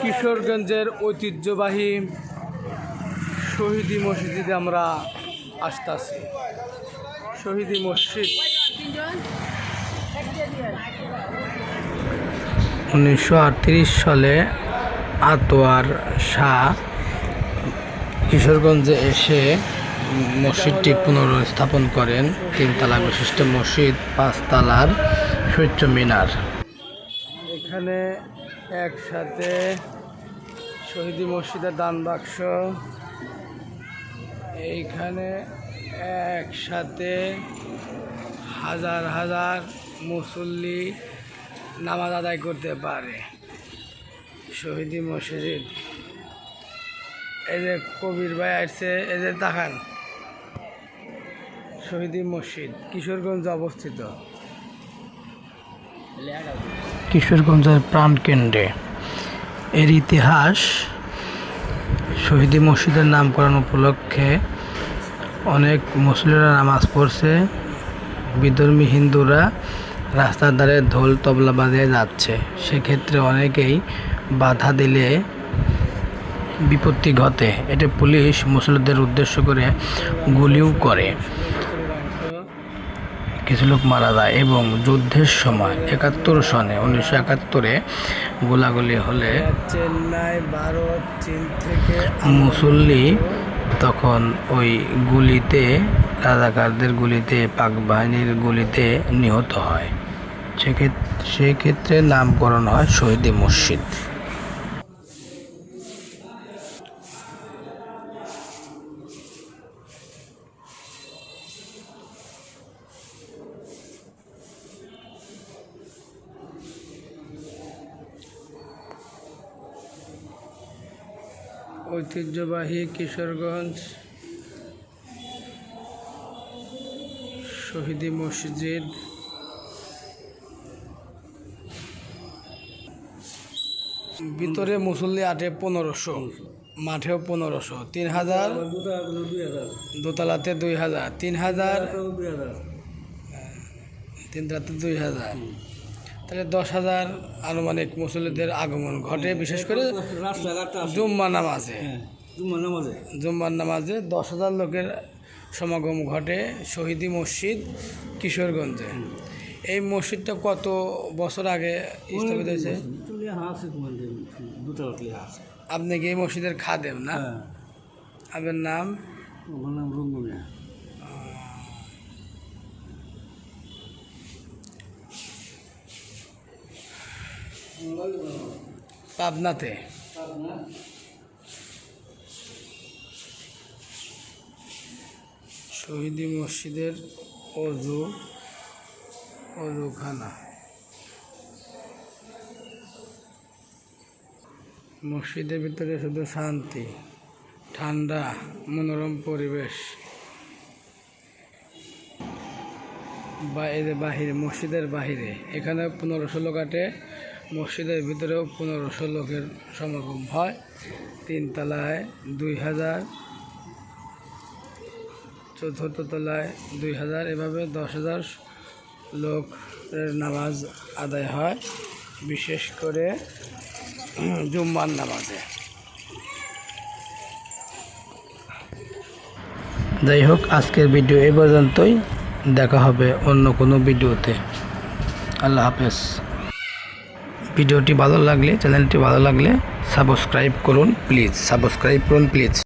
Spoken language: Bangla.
কিশোরগঞ্জের ঐতিহ্যবাহী শহীদি মসজিদে আমরা আসতেছি। শহীদি মসজিদ উনিশশো আটত্রিশ সালে আতোয়ার শাহ কিশোরগঞ্জে এসে মসজিদটি পুনরস্থাপন করেন। তিনতলা বিশিষ্ট মসজিদ, পাঁচতলার সূর্য মিনার। এখানে একসাথে শহীদি মসজিদের দান বাক্স। এইখানে একসাথে হাজার হাজার মুসল্লি নামাজ আদায় করতে পারে শহীদি মসজিদ। এই যে কবির ভাই আসছে, এই যে দেখান। শহীদি মসজিদ, কিশোরগঞ্জে অবস্থিত। কিশোরগঞ্জের প্রাণকেন্দ্রে এর ইতিহাস শহীদি মসজিদের নামকরণ উপলক্ষে অনেক মুসলিমরা নামাজ পড়ছে, বিধর্মী হিন্দুরা রাস্তার ধারে ঢোল তবলা বাজিয়ে যাচ্ছে। সেক্ষেত্রে অনেকেই বাধা দিলে বিপত্তি ঘটে। এটা পুলিশ মুসলিমদের উদ্দেশ্য করে গুলিও করে। কিছু লোক মারা যায় এবং যুদ্ধের সময় একাত্তর সনে উনিশশো একাত্তরে গোলাগুলি হলে চেন্নাই ভারত চীন থেকে মুসল্লি তখন ওই গুলিতে, রাজাকারদের গুলিতে, পাক বাহিনীর গুলিতে নিহত হয়। সেক্ষেত্রে সেক্ষেত্রে নামকরণ হয় শহীদি মসজিদ ঐতিহ্যবাহী কিশোরগঞ্জ শহীদি মসজিদ। ভিতরে মুসল্লি আটে পনেরোশো, মাঠেও পনেরোশো। তিন হাজার, দোতলাতে দুই হাজার। তিন হাজার তিনটাতে দুই হাজার। তাহলে দশ হাজার আনুমানিক মুসল্লিদের আগমন ঘটে বিশেষ করে জুম্মা নামাজে। জুম্মার নামাজে। দশ হাজার লোকের সমাগম ঘটে শহীদি মসজিদ কিশোরগঞ্জে। এই মসজিদটা কত বছর আগে স্থাপিত হয়েছে? আপনি কি এই মসজিদের খাদেম না? আপনার নাম? পাবনাতে। শহীদি মসজিদের অজু, অজুখানা। মসজিদের ভিতরে শুধু শান্তি, ঠান্ডা, মনোরম পরিবেশ। বাইরে, বাহিরে, মসজিদের বাহিরে। এখানে পনেরোশো লোক আটে মসজিদের ভিতরেও পনেরোশো লোকের সমাগম হয়। তিন তলায় দুই হাজার, চতুর্থ তলায় দুই হাজার, এভাবে দশ হাজার লোকের নামাজ আদায় হয়, বিশেষ করে জুম্মার নামাজে। যাই হোক, আজকের ভিডিও এ পর্যন্তই। দেখা হবে অন্য কোনো ভিডিওতে। আল্লাহ হাফেজ। ভিডিওটি ভালো লাগলে চ্যানেলটি ভালো লাগলে সাবস্ক্রাইব করুন প্লিজ। সাবস্ক্রাইব করুন প্লিজ।